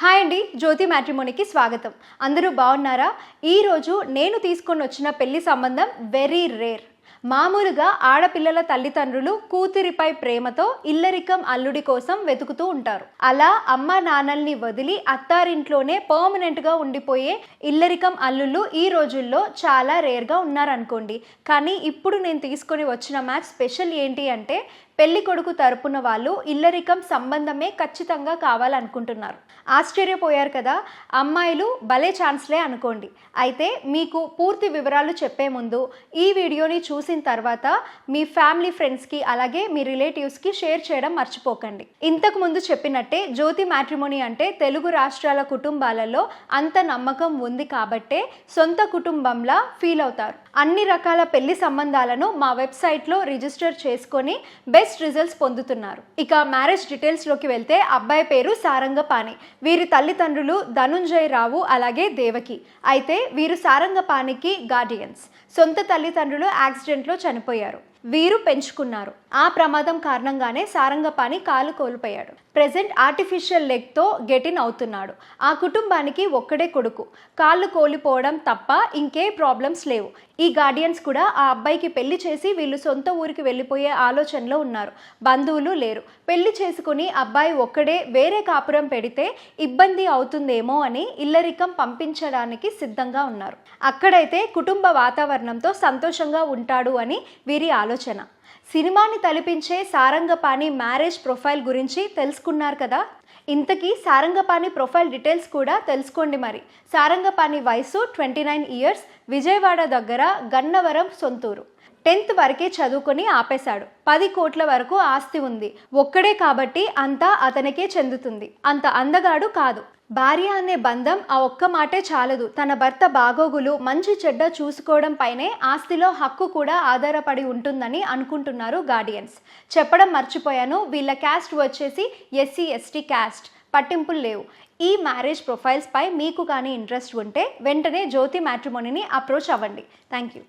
Hi అండి జ్యోతి మ్యాట్రిమోనికి స్వాగతం. అందరూ బాగున్నారా? ఈరోజు నేను తీసుకొని వచ్చిన పెళ్ళి సంబంధం వెరీ రేర్ మామూలుగా ఆడపిల్లల తల్లిదండ్రులు కూతురిపై ప్రేమతో ఇల్లరికం అల్లుడి కోసం వెతుకుతూ ఉంటారు. అలా అమ్మ నాన్నల్ని వదిలి అత్తారింట్లోనే పర్మనెంట్గా ఉండిపోయే ఇల్లరికం అల్లుళ్ళు ఈ రోజుల్లో చాలా రేర్గా ఉన్నారనుకోండి. కానీ ఇప్పుడు నేను తీసుకొని వచ్చిన మ్యాచ్ స్పెషల్ ఏంటి అంటే పెళ్ళి కొడుకు తరపున వాళ్ళు ఇల్లరికం సంబంధమే ఖచ్చితంగా కావాలనుకుంటున్నారు. ఆశ్చర్యపోయారు కదా! అమ్మాయిలు భలే ఛాన్స్లే అనుకోండి. అయితే మీకు పూర్తి వివరాలు చెప్పే ముందు ఈ వీడియోని చూ చూసిన తర్వాత మీ ఫ్యామిలీ ఫ్రెండ్స్కి అలాగే మీ రిలేటివ్స్కి షేర్ చేయడం మర్చిపోకండి. ఇంతకు ముందు చెప్పినట్టే జ్యోతి మ్యాట్రిమోనీ అంటే తెలుగు రాష్ట్రాల కుటుంబాలలో అంత నమ్మకం ఉంది కాబట్టే సొంత కుటుంబంలా ఫీల్ అవుతారు. అన్ని రకాల పెళ్ళి సంబంధాలను మా వెబ్సైట్లో రిజిస్టర్ చేసుకొని బెస్ట్ రిజల్ట్స్ పొందుతున్నారు. ఇక మ్యారేజ్ డీటెయిల్స్లోకి వెళ్తే అబ్బాయి పేరు సారంగపాణి. వీరి తల్లిదండ్రులు ధనుంజయ్ రావు అలాగే దేవకి. అయితే వీరు సారంగపాణికి గార్డియన్స్. సొంత తల్లిదండ్రులు యాక్సిడెంట్లో చనిపోయారు. వీరు పెంచుకున్నారు. ఆ ప్రమాదం కారణంగానే సారంగపాణి కాలు కోల్పోయాడు. ప్రెజెంట్ ఆర్టిఫిషియల్ లెగ్తో గెటిన్ అవుతున్నాడు. ఆ కుటుంబానికి ఒక్కడే కొడుకు. కాళ్ళు కోల్పోవడం తప్ప ఇంకే ప్రాబ్లమ్స్ లేవు. ఈ గార్డియన్స్ కూడా ఆ అబ్బాయికి పెళ్ళి చేసి వీళ్ళు సొంత ఊరికి వెళ్ళిపోయే ఆలోచనలో ఉన్నారు. బంధువులు లేరు. పెళ్ళి చేసుకుని అబ్బాయి ఒక్కడే వేరే కాపురం పెడితే ఇబ్బంది అవుతుందేమో అని ఇల్లరికం పంపించడానికి సిద్ధంగా ఉన్నారు. అక్కడైతే కుటుంబ వాతావరణంతో సంతోషంగా ఉంటాడు అని వీరి ఆలోచన. సినిమాని తలిపించే సారంగపాణి మ్యారేజ్ ప్రొఫైల్ గురించి తెలుసుకున్నారు కదా? ఇంతకీ సారంగపాణి ప్రొఫైల్ డీటెయిల్స్ కూడా తెలుసుకోండి మరి. సారంగపాణి వయసు ట్వంటీ నైన్ ఇయర్స్ విజయవాడ దగ్గర గన్నవరం సొంతూరు. టెన్త్ వరకే చదువుకొని ఆపేశాడు. పది కోట్ల వరకు ఆస్తి ఉంది. ఒక్కడే కాబట్టి అంతా అతనికే చెందుతుంది. అంత అందగాడు కాదు. భార్య అనే బంధం ఆ ఒక్క మాటే చాలదు. తన భర్త బాగోగులు మంచి చెడ్డ చూసుకోవడం పైనే ఆస్తిలో హక్కు కూడా ఆధారపడి ఉంటుందని అనుకుంటున్నారు గార్డియన్స్. చెప్పడం మర్చిపోయాను. వీళ్ళ క్యాస్ట్ వచ్చేసి ఎస్సీ ఎస్టీ క్యాస్ట్. పట్టింపులు లేవు. ఈ మ్యారేజ్ ప్రొఫైల్స్ పై మీకు కానీ ఇంట్రెస్ట్ ఉంటే వెంటనే జ్యోతి మ్యాట్రిమోనీని అప్రోచ్ అవ్వండి. Thank you